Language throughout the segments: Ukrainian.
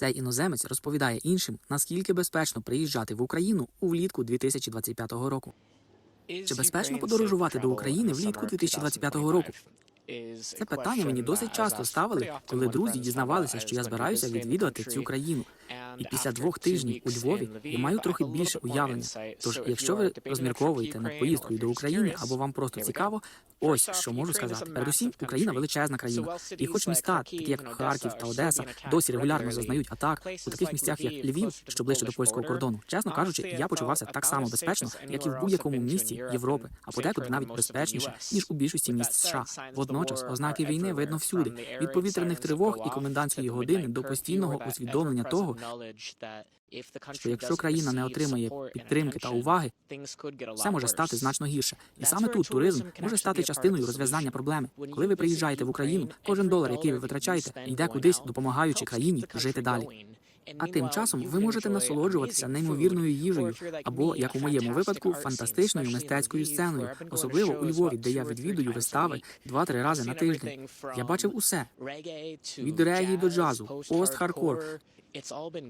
Цей іноземець розповідає іншим, наскільки безпечно приїжджати в Україну у влітку 2025 року. Чи безпечно подорожувати до України влітку 2025 року? Це питання мені досить часто ставили, коли друзі дізнавалися, що я збираюся відвідувати цю країну. І після двох тижнів у Львові я маю трохи більше уявлення. Тож, якщо ви розмірковуєте над поїздкою до України або вам просто цікаво, ось що можу сказати. Передусім, Україна величезна країна, і хоч міста, такі як Харків та Одеса, досі регулярно зазнають атак у таких місцях, як Львів, що ближче до польського кордону. Чесно кажучи, я почувався так само безпечно, як і в будь-якому місті Європи, а подекуди навіть безпечніше ніж у більшості міст США. Водночас ознаки війни видно всюди від повітряних тривог і комендантської години до постійного усвідомлення того, що якщо країна не отримає підтримки та уваги, все може стати значно гірше. І саме тут туризм може стати частиною розв'язання проблеми. Коли ви приїжджаєте в Україну, кожен долар, який ви витрачаєте, йде кудись, допомагаючи країні жити далі. А тим часом ви можете насолоджуватися неймовірною їжею, або, як у моєму випадку, фантастичною мистецькою сценою, особливо у Львові, де я відвідую вистави два-три рази на тиждень. Я бачив усе від регі до джазу, пост-хардкор.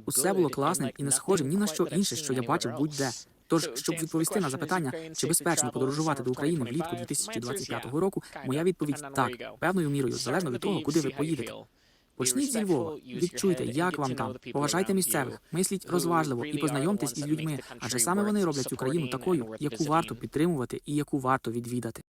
Усе було класним і не схожим ні на що інше, що я бачив будь-де. Тож, щоб відповісти на запитання, чи безпечно подорожувати до України влітку 2025 року, моя відповідь так, певною мірою, залежно від того, куди ви поїдете. Почніть зі Львова, відчуйте, як вам там. Поважайте місцевих, мисліть розважливо і познайомтесь із людьми, адже саме вони роблять Україну такою, яку варто підтримувати і яку варто відвідати.